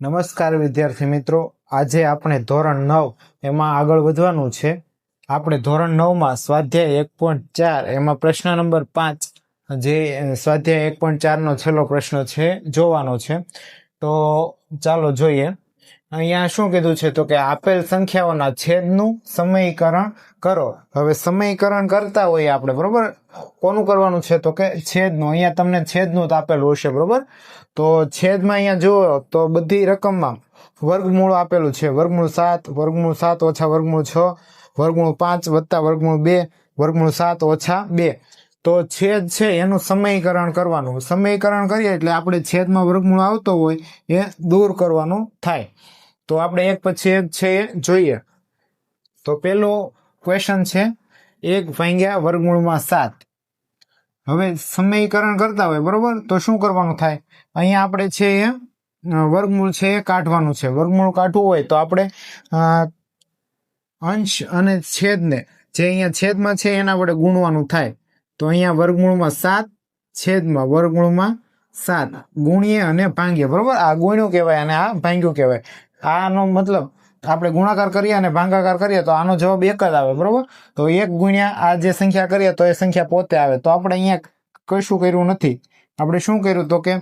નમસ્કાર વિદ્યાર્થી મિત્રો. આજે આપણે ધોરણ નવ એમાં આગળ વધવાનું છે. આપણે ધોરણ નવમાં સ્વાધ્યાય એક પોઈન્ટ ચાર એમાં પ્રશ્ન નંબર પાંચ જે સ્વાધ્યાય એક પોઈન્ટ ચારનો છેલ્લો પ્રશ્ન છે, જોવાનો છે. તો ચાલો જોઈએ. અહીંયા શું કીધું છે તો કે આપેલ સંખ્યાઓના છેદનું સમયીકરણ કરો. હવે સમયીકરણ કરતા હોઈએ આપણે, બરોબર? કોનું કરવાનું છે તો કે છેદનું? અહીંયા તમને છેદનું તો આપેલું હશે, બરોબર? તો છેદમાં અહીંયા જુઓ તો બધી રકમમાં વર્ગમૂળ આપેલું છે. વર્ગમૂળ સાત વર્ગમૂળ સાત ઓછા વર્ગમૂળ છ, વર્ગમૂળ પાંચ વત્તા વર્ગમૂળ બે, વર્ગમૂળ સાત ઓછા બે. તો છેદ છે એનું સમયીકરણ કરવાનું. સમયકરણ કરીએ એટલે આપણે છેદમાં વર્ગમૂળ આવતો હોય એ દૂર કરવાનું થાય. તો આપણે એક પછી એક છે જોઈએ. તો પેલો ક્વેશ્ચન છે, એક ભાંગ્યા વર્ગમૂળમાં સાત. હવે સમયીકરણ કરતા હોય, બરોબર? તો શું કરવાનું થાય? અહીંયા આપણે છે એ વર્ગમૂળ છે એ કાઢવાનું છે. વર્ગમૂળ કાઢવું હોય તો આપણે અંશ અને છેદને, જે અહીંયા છેદમાં છે એના વડે ગુણવાનું થાય. તો અહીંયા વર્ગમૂળમાં સાત, છેદમાં વર્ગમૂળમાં સાત. ગુણીએ અને ભાંગીએ, બરોબર? આ ગુણ્યું કહેવાય અને આ ભાંગ્યું કહેવાય. આનો મતલબ આપણે ગુણાકાર કરીએ અને ભાંગાકાર કરીએ તો આનો જવાબ એક જ આવે, બરોબર? તો એક ગુણ્યા આ જે સંખ્યા કરીએ તો એ સંખ્યા પોતે આવે. તો આપણે અહીંયા કશું કર્યું નથી. આપણે શું કર્યું? તો કે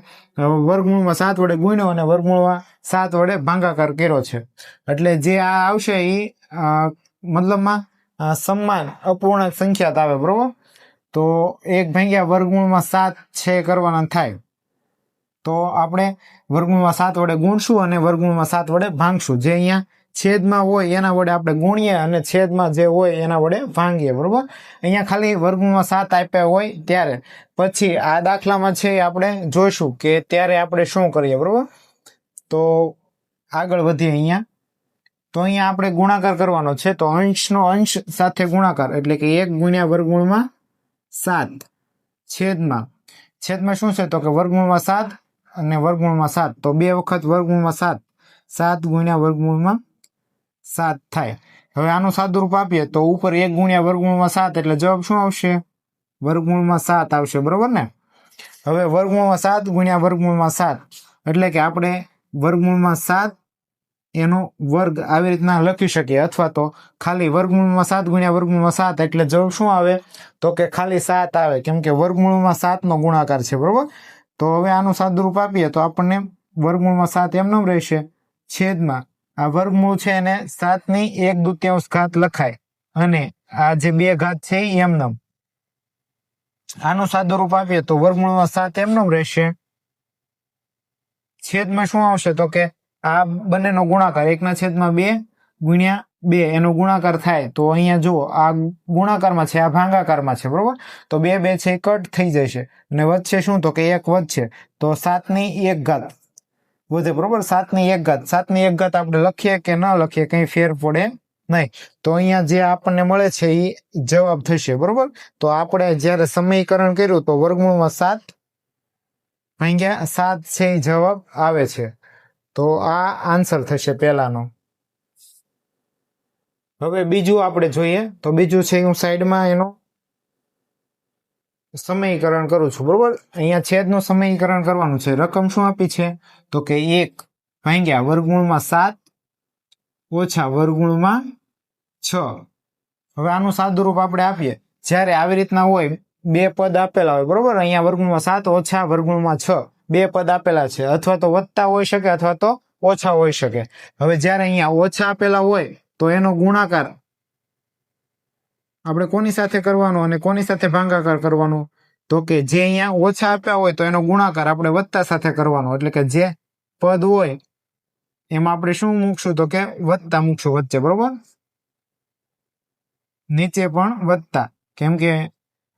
વર્ગમૂળમાં સાત વડે ગુણ્યો અને વર્ગમૂળમાં સાત વડે ભાંગાકાર કર્યો છે. એટલે જે આ આવશે એ મતલબમાં સમાન અપૂર્ણાંક સંખ્યા આવે, બરોબર? તો એક ભાગ્યા વર્ગમૂળમાં સાત છે કરવાના થાય. તો આપણે વર્ગમૂળમાં સાત વડે ગુણશું અને વર્ગમૂળમાં સાત વડે ભાંગશું. જે અહીંયા છેદમાં હોય એના વડે આપણે ગુણીએ અને છેદમાં જે હોય એના વડે ભાંગીએ, બરોબર? અહીંયા ખાલી વર્ગમાં સાત આપ્યા હોય ત્યારે. પછી આ દાખલામાં છે આપણે જોઈશું કે ત્યારે આપણે શું કરીએ, બરોબર? તો આગળ વધીએ અહીંયા. તો અહીંયા આપણે ગુણાકાર કરવાનો છે. તો અંશનો અંશ સાથે ગુણાકાર એટલે કે એક ગુણ્યા વર્ગમૂળમાં સાત. છેદમાં. છેદમાં શું છે? તો કે વર્ગમૂળમાં સાત અને વર્ગમૂળમાં સાત. તો બે વખત વર્ગમૂળમાં સાત. સાત ગુણ્યા વર્ગમૂળમાં સાત થાય. હવે આનું સાદુરૂપ આપીએ તો ઉપર એક ગુણ્યા વર્ગમૂળમાં સાત એટલે જવાબ શું આવશે? વર્ગમૂળમાં સાત આવશે. બરોબર ને? હવે વર્ગમૂળમાં સાત ગુણ્યા વર્ગમૂળમાં સાત એટલે કે આપણે વર્ગમૂળમાં સાત એનો વર્ગ આવી રીતના લખી શકીએ. અથવા તો ખાલી વર્ગમૂળમાં સાત ગુણ્યા વર્ગમૂળમાં સાત એટલે જવાબ શું આવે? તો કે ખાલી સાત આવે. કેમ કે વર્ગમૂળમાં સાતનો ગુણાકાર છે. બરોબર? તો હવે આનું સાદુરૂપ આપીએ તો આપણને વર્ગમૂળમાં સાત એમનો રહેશે. છેદમાં. આ વર્ગમૂળ છે એને સાતની એક દુત્યાંશ ઘાત લખાય. અને આ જે બે ઘાત છે એ એમનેમ આનું સાદુરૂપ આપીએ તો વર્ગમૂળમાં સાત એમનેમ રહેશે. છેદમાં શું આવશે તો કે આ બંનેનો ગુણાકાર એકના છેદમાં બે ગુણ્યા બે, એનો ગુણાકાર થાય, તો અહીંયા જુઓ, આ ગુણાકારમાં છે, આ ભાંગાકારમાં છે, બરોબર? તો બે બે છે કટ થઈ જશે. અને વચ્ચે શું? તો કે એક વધશે તો સાતની એક ઘાત. વધે, બરોબર? સાતની એક ઘાત. સાતની એક ઘાત આપણે લખીએ કે ન લખીએ, કંઈ ફેર પડે નહીં. તો અહીંયા જે આપણને મળે છે, એ જવાબ થશે, બરોબર? તો આપણે જ્યારે સમયીકરણ કર્યું, તો વર્ગમૂળમાં સાત અહીંયા સાત છે, એ જવાબ આવે છે. તો આ આન્સર થશે પહેલાનો. હવે બીજું આપણે જોઈએ. તો બીજું છે હું સાઈડમાં એનો સમયીકરણ કરું છું, બરોબર? અહીંયા છેદનું સમયીકરણ કરવાનું છે. રકમ શું આપી છે? તો કે એક ભાંગ્યા વર્ગમૂળમાં સાત ઓછા વર્ગમૂળમાં છ. હવે આનું સાદુરૂપ આપણે આપીએ. જ્યારે આવી રીતના હોય, બે પદ આપેલા હોય, બરોબર? અહીંયા વર્ગમૂળમાં સાત ઓછા વર્ગમૂળમાં છ. બે પદ આપેલા છે. અથવા તો વધતા હોઈ શકે અથવા તો ઓછા હોઈ શકે. હવે જ્યારે અહીંયા ઓછા આપેલા હોય તો એનો ગુણાકાર આપણે કોની સાથે કરવાનો અને કોની સાથે ભાગાકાર કરવાનો? તો કે જે અહીંયા ઓછા આપ્યા હોય તો એનો ગુણાકાર આપણે વત્તા સાથે કરવાનો. એટલે કે જે પદ હોય, એમાં આપણે શું મૂકશું? તો કે વત્તા મૂકશું વચ્ચે, બરોબર? નીચે પણ વત્તા કેમ કે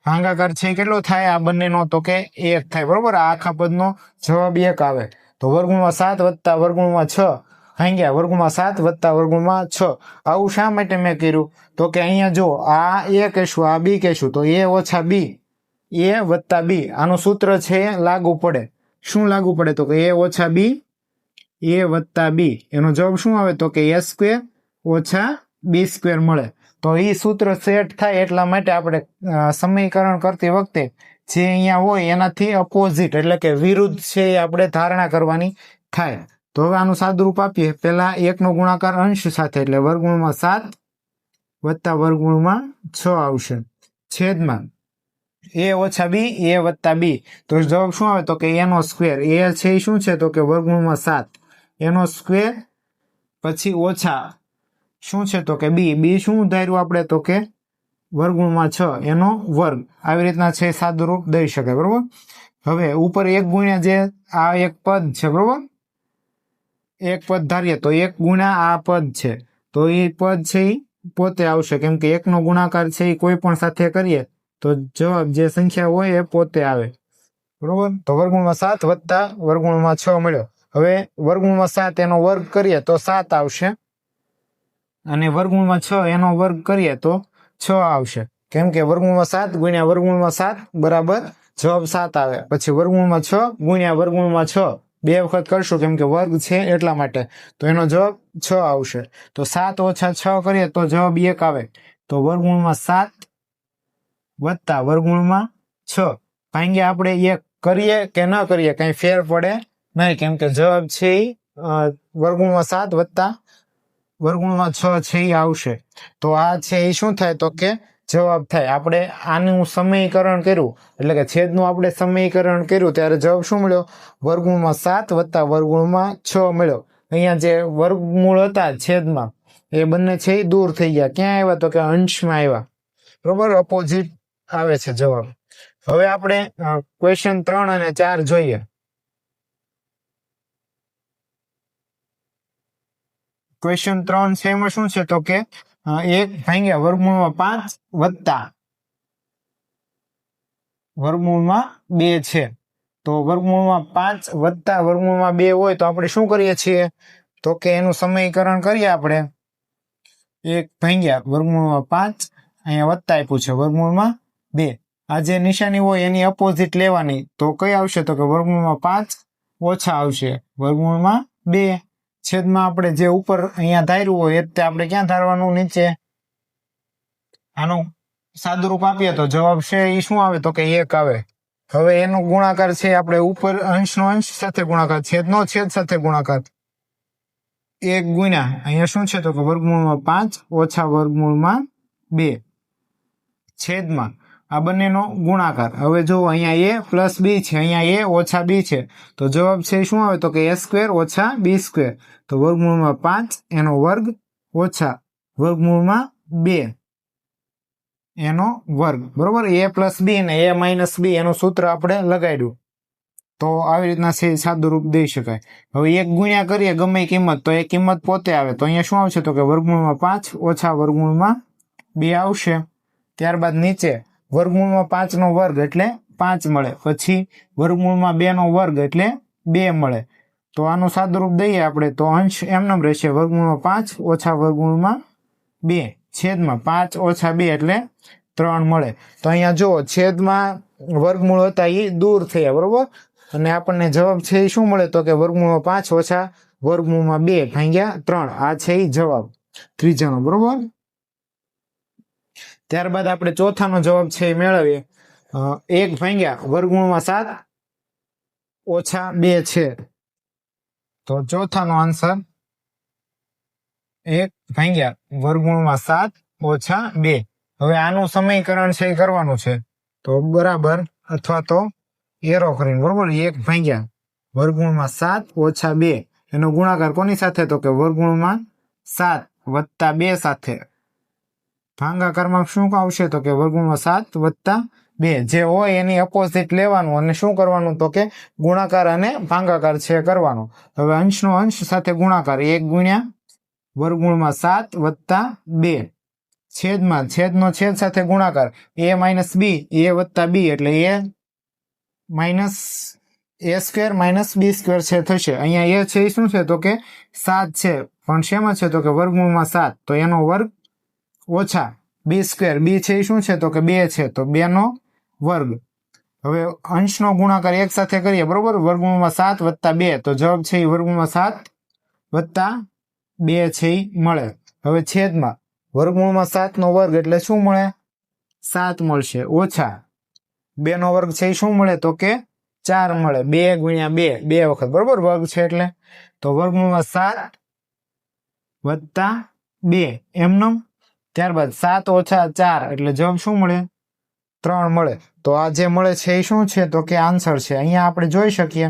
ભાંગાકાર છે કેટલો થાય? આ બંનેનો તો કે એક થાય, બરોબર? આ આખા પદનો જવાબ એક આવે. તો વર્ગુણમાં સાત વત્તા વર્ગુણમાં છ. ભાગ્યા વર્ગમાં સાત વત્તા વર્ગમાં છ. આવું શા માટે મેં કર્યું? તો કે અહીંયા જો આ એ કહેશું, આ બી કહેશું, તો એ ઓછા બી. એ વત્તા બી. આનું સૂત્ર છે લાગુ પડે. શું લાગુ પડે? તો કે એ ઓછા બી, એ વત્તા બી. એનો જવાબ શું આવે? તો કે એ સ્ક્વેર ઓછા બી સ્ક્વેર મળે. તો એ સૂત્ર સેટ થાય એટલા માટે આપણે સમીકરણ કરતી વખતે જે અહીંયા હોય એનાથી અપોઝિટ એટલે કે વિરુદ્ધ છે એ આપણે ધારણા કરવાની થાય. તો હવે આનું સાદુરૂપ આપીએ. પહેલાં એકનો ગુણાકાર અંશ સાથે, એટલે વર્ગુણમાં સાત વત્તા વર્ગુણમાં છ આવશે. છેદમાં એ ઓછા બી, એ વત્તા બી. તો જવાબ શું આવે? તો કે એનો સ્ક્વેર. એ છે એ શું છે? તો કે વર્ગુણમાં સાત. એનો સ્ક્વેર પછી ઓછા શું છે? તો કે બી. બી શું ધાર્યું આપણે? તો કે વર્ગુણમાં છ. એનો વર્ગ. આવી રીતના છે સાદું રૂપ દઈ શકાય. બરોબર? હવે ઉપર એક ગુણ્યા જે આ એક પદ છે, બરોબર? એક પદ ધારીએ તો એક ગુણ્યા આ પદ છે. તો એ પદ છે એ પોતે આવશે. કેમ કે એકનો ગુણાકાર છે એ કોઈ પણ સાથે કરીએ તો જવાબ જે સંખ્યા હોય એ પોતે આવે. બરોબર? તો વર્ગમૂળમાં સાત વત્તા વર્ગમૂળમાં છ મળ્યો. હવે વર્ગમૂળમાં સાત એનો વર્ગ કરીએ તો સાત આવશે. અને વર્ગમૂળમાં છ એનો વર્ગ કરીએ તો છ આવશે. કેમ કે વર્ગમૂળમાં સાત ગુણ્યા વર્ગમૂળમાં સાત બરાબર જવાબ સાત આવે. પછી વર્ગમૂળમાં છ ગુણ્યા વર્ગમૂળમાં છ. બે વખત કરશું કેમ કે વર્ગ છે એટલા માટે. તો એનો જવાબ છ આવશે. તો સાત ઓછા છ કરીએ તો જવાબ એક આવે. તો વર્ગમૂળમાં સાત વત્તા વર્ગમૂળમાં છ. ભાંગ્યા આપણે એક કરીએ કે ન કરીએ કઈ ફેર પડે નહીં. કેમ કે જવાબ છે અ, વર્ગમૂળમાં સાત વત્તા વર્ગમૂળમાં છ છે એ આવશે. તો આ છે એ શું થાય તો કે જવાબ થાય. આપણે આનું સમયકરણ કર્યું. એટલે કે છેદનું આપણે સમયકરણ કર્યું. ત્યારે જવાબ શું મળ્યો? વર્ગમૂળમાં સાત વત્તા વર્ગમૂળમાં છ મળ્યો. અહીંયા જે વર્ગમૂળ હતા છેદમાં, એ બંને છે દૂર થઈ ગયા. ક્યાં આવ્યા? તો કે અંશમાં આવ્યા. બરોબર? ઓપોઝિટ આવે છે જવાબ. હવે આપણે ક્વેશ્ચન ત્રણ અને ચાર જોઈએ. ક્વેશ્ચન ત્રણ છે એમાં શું છે? તો કે એક ભાંગ્યા વર્ગમૂળમાં પાંચ વત્તા. વર્ગમૂળમાં બે છે. તો વર્ગમૂળમાં પાંચ વત્તા, વર્ગમૂળમાં બે હોય તો આપણે શું કરીએ છીએ? તો કે એનું સમયકરણ કરીએ આપણે. એક ભાંગ્યા વર્ગમૂળમાં પાંચ, અહીંયા વત્તા આપ્યું છે. વર્ગમૂળમાં બે. આ જે નિશાની હોય એની અપોઝિટ લેવાની. તો કઈ આવશે? તો કે વર્ગમૂળમાં પાંચ ઓછા આવશે. વર્ગમૂળમાં બે. છેદમાં આપણે જે ઉપર અહીંયા ધાર્યું હોય એ તે આપણે ક્યાં ધારવાનું? નીચે? આનું સાદુરૂપ આપીએ તો જવાબ છે એ શું આવે? તો કે એક આવે. હવે એનો ગુણાકાર છે આપણે ઉપર અંશનો અંશ સાથે ગુણાકાર. છેદનો છેદ સાથે ગુણાકાર. એક ગુણ્યા. અહીંયા શું છે? તો કે વર્ગમૂળમાં પાંચ ઓછા વર્ગમૂળમાં બે. છેદમાં. આ બંનેનો ગુણાકાર. હવે જો અહીંયા એ પ્લસ બી છે, અહીંયા એ ઓછા બી છે, તો જવાબ છે શું આવે? તો કે એ સ્ક્વેર ઓછા બી સ્ક્વેર. તો વર્ગમૂળમાં પાંચ, એનો વર્ગ ઓછા વર્ગમૂળમાં બે. એનો વર્ગ. બરોબર? એ પ્લસ બી ને એ માઇનસ બી, એનું સૂત્ર આપણે લગાડ્યું. તો આવી રીતના છે સાદુરૂપ દઈ શકાય. હવે એક ગુણ્યા કરીએ, ગમે કિંમત, તો એ કિંમત પોતે આવે. તો અહીંયા શું આવશે? તો કે વર્ગમૂળમાં પાંચ ઓછા વર્ગમૂળમાં બે આવશે. ત્યારબાદ નીચે વર્ગમૂળમાં પાંચનો વર્ગ એટલે પાંચ મળે. પછી વર્ગમૂળમાં બે નો વર્ગ એટલે બે મળે. તો આનું સાદુરૂપ દઈએ આપણે, તો અંશ એમનેમ રહેશે. વર્ગમૂળમાં પાંચ, ઓછા વર્ગમૂળમાં બે. છેદમાં પાંચ, ઓછા બે એટલે ત્રણ મળે. તો અહીંયા જુઓ, છેદમાં વર્ગમૂળ હતા એ દૂર થયા, બરોબર? અને આપણને જવાબ છે એ શું મળે? તો કે વર્ગમૂળમાં પાંચ, ઓછા વર્ગમૂળમાં બે ભાંગ્યા ત્રણ. આ છે એ જવાબ. ત્રીજાનો, બરોબર? ત્યારબાદ આપણે ચોથાનો જવાબ છે એ મેળવીએ. એક ભાંગ્યા વર્ગમૂળમાં સાત, ઓછા બે છે. તો ચોથાનો આન્સર એક ભાંગ્યા વર્ગમૂળમાં સાત, ઓછા બે. હવે આનું સમયકરણ છે એ કરવાનું છે. તો બરાબર, અથવા તો એરો કરીને, બરોબર? એક ભાંગ્યા વર્ગમૂળમાં સાત, ઓછા બે. એનો ગુણાકાર કોની સાથે? તો કે વર્ગમૂળમાં સાત વત્તા બે સાથે. ભાંગાકારમાં શું આવશે તો કે વર્ગમૂળમાં સાત વત્તા બે. જે હોય એની અપોઝિટ લેવાનું અને શું કરવાનું તો કે ગુણાકાર અને ભાંગાકાર છે કરવાનો. હવે અંશનો અંશ સાથે ગુણાકાર. એક ગુણ્યા વર્ગમૂળમાં સાત વત્તા બે. છેદમાં, છેદનો છેદ સાથે ગુણાકાર. એ માઇનસ બી, એ વત્તા બી એટલે A minus A square minus B square છે, થશે. અહીંયા એ છે, એ શું છે તો કે સાત છે. પણ શેમાં છે તો કે વર્ગમૂળમાં સાત. તો એનો વર્ગ ઓછા. બી સ્ક્વેર બી છે શું છે? તો કે બે છે. તો બે નો વર્ગ. હવે અંશનો ગુણાકાર એક સાથે કરીએ, બરોબર? વર્ગમૂળમાં સાત વત્તા બે. તો જવાબ છે એ વર્ગમૂળમાં સાત વત્તા બે છે મળે. હવે છેદમાં. વર્ગમૂળમાં સાતનો વર્ગ એટલે શું મળે? સાત મળશે. ઓછા. બે નો વર્ગ છે શું મળે? તો કે ચાર મળે. બે ગુણ્યા બે. બે વખત. બરોબર? વર્ગ છે એટલે. તો વર્ગમૂળમાં સાત વત્તા બે. એમનું ત્યારબાદ સાત ઓછા ચાર, એટલે જવાબ શું મળે? ત્રણ મળે. તો આ જે મળે છે એ શું છે? તો કે આન્સર છે. અહીંયા આપણે જોઈ શકીએ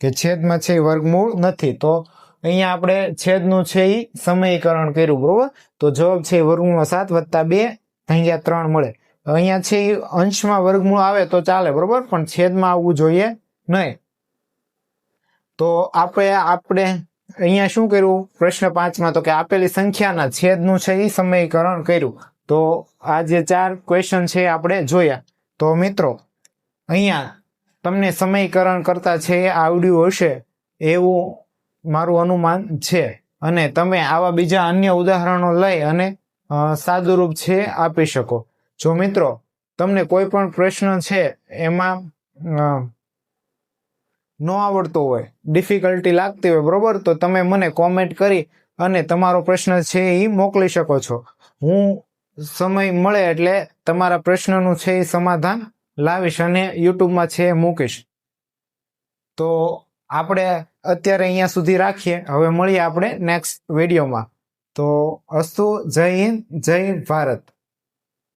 કે છેદમાં છે વર્ગમૂળ નથી. તો અહીંયા આપણે છેદનું છે એ સમયકરણ કર્યું, બરોબર? તો જવાબ છે વર્ગમૂળમાં સાત વત્તા બે અહીંયા ત્રણ મળે. અહીંયા છે એ અંશમાં વર્ગમૂળ આવે તો ચાલે, બરોબર? પણ છેદમાં આવવું જોઈએ નહીં. તો આપણે આપણે અહીંયા શું કર્યું? પ્રશ્ન પાંચમાં તો કે આપેલી સંખ્યાના છેદનું છે એ સમયકરણ કર્યું. તો આ જે ચાર ક્વેશ્ચન છે આપણે જોયા. તો મિત્રો, અહીંયા તમને સમયકરણ કરતા છે આવડ્યું હશે એવું મારું અનુમાન છે. અને તમે આવા બીજા અન્ય ઉદાહરણો લઈ અને સાદુરૂપ છે આપી શકો. જો મિત્રો, તમને કોઈ પણ પ્રશ્ન છે એમાં ન આવડતો હોય. ડિફિકલ્ટી લાગતી હોય, બરોબર? તો તમે મને કોમેન્ટ કરી અને તમારો પ્રશ્ન છે એ મોકલી શકો છો. હું સમય મળે એટલે તમારા પ્રશ્નનું છે એ સમાધાન લાવીશ અને યુટ્યુબમાં છે મૂકીશ. તો આપણે અત્યારે અહીંયા સુધી રાખીએ. હવે મળીએ આપણે નેક્સ્ટ વિડીયોમાં તો અસ્તુ, જય હિન્દ, જય ભારત.